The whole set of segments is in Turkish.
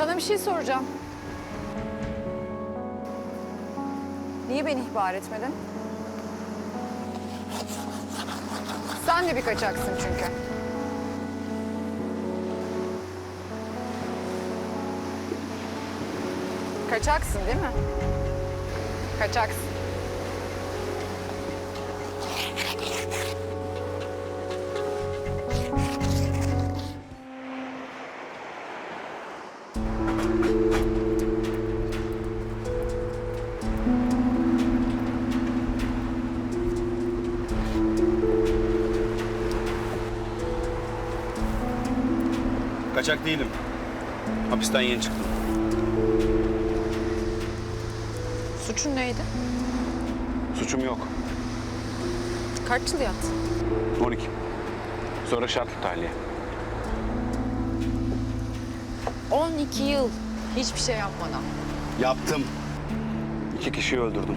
Sana bir şey soracağım. Niye beni ihbar etmedin? Sen de bir kaçaksın çünkü. Kaçaksın değil mi? Kaçaksın. Kaçak değilim. Hapisten yeni çıktım. Suçun neydi? Suçum yok. Kaç yıl yattın? 12. Sonra şartlı tahliye. 12 yıl. Hiçbir şey yapmadan. Yaptım. İki kişiyi öldürdüm.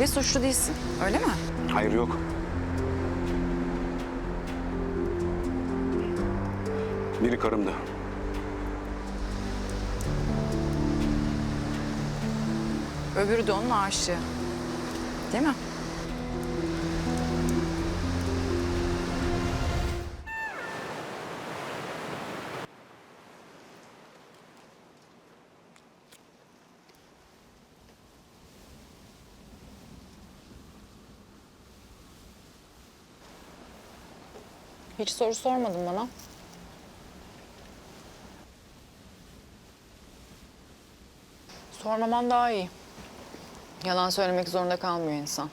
Ve suçlu değilsin. Öyle mi? Hayır yok. Biri karımdı. Öbürü de onun aşığı. Değil mi? Hiç soru sormadın bana. Sormaman daha iyi. Yalan söylemek zorunda kalmıyor insan.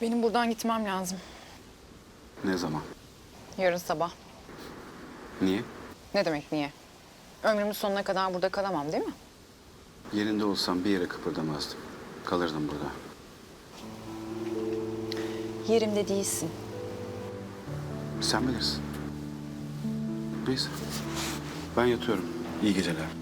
Benim buradan gitmem lazım. Ne zaman? Yarın sabah. Niye? Ne demek niye? Ömrümün sonuna kadar burada kalamam değil mi? Yerinde olsam bir yere kıpırdamazdım. Kalırdım burada. Yerimde değilsin. Sen bilirsin. Neyse. Ben yatıyorum. İyi geceler.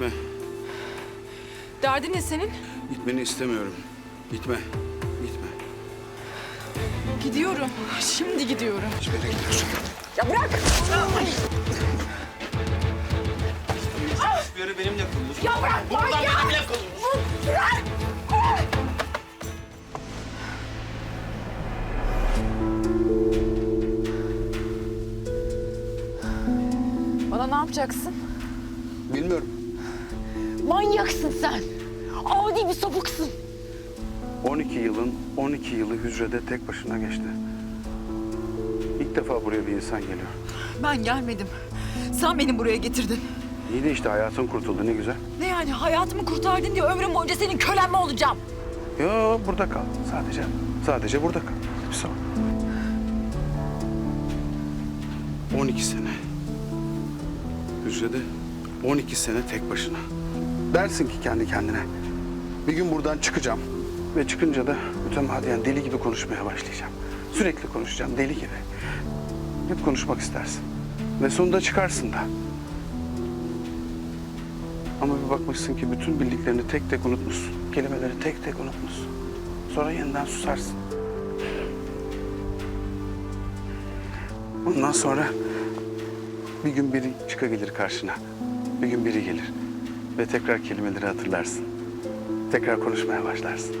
Gitme. Derdin ne senin? Gitmeni istemiyorum. Gitme. Gitme. Gidiyorum. Şimdi gidiyorum. Hiçbir yere gidiyorsun. Hiçbiri benimle konuş. Ya bırak Buradan benimle konuş. Bana ne yapacaksın? Bilmiyorum. Manyaksın sen. Adi bir sapıksın. 12 yılın 12 yılı hücrede tek başına geçti. İlk defa buraya bir insan geliyor. Ben gelmedim. Sen beni buraya getirdin. İyi de işte hayatın kurtuldu ne güzel. Ne yani hayatımı kurtardın diye ömrüm boyunca senin kölen mi olacağım? Yo burada kal sadece. Sadece burada kal. Bir sorun. 12 sene. Hücrede 12 sene tek başına. Dersin ki kendi kendine. Bir gün buradan çıkacağım. Ve çıkınca da mütemadiyen deli gibi konuşmaya başlayacağım. Sürekli konuşacağım deli gibi. Hep konuşmak istersin. Ve sonunda çıkarsın da. Ama bir bakmışsın ki bütün bildiklerini tek tek unutmuşsun. Kelimeleri tek tek unutmuşsun. Sonra yeniden susarsın. Ondan sonra bir gün biri çıkabilir karşına. Bir gün biri gelir. Ve tekrar kelimeleri hatırlarsın. Tekrar konuşmaya başlarsın.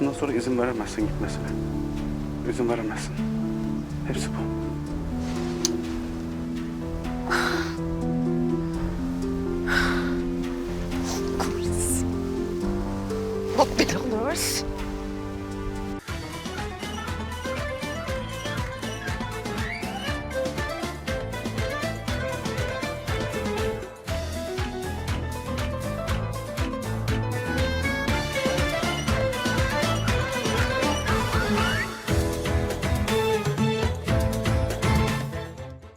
Ondan sonra izin veremezsin gitmesine. İzin veremezsin. Hepsi bu.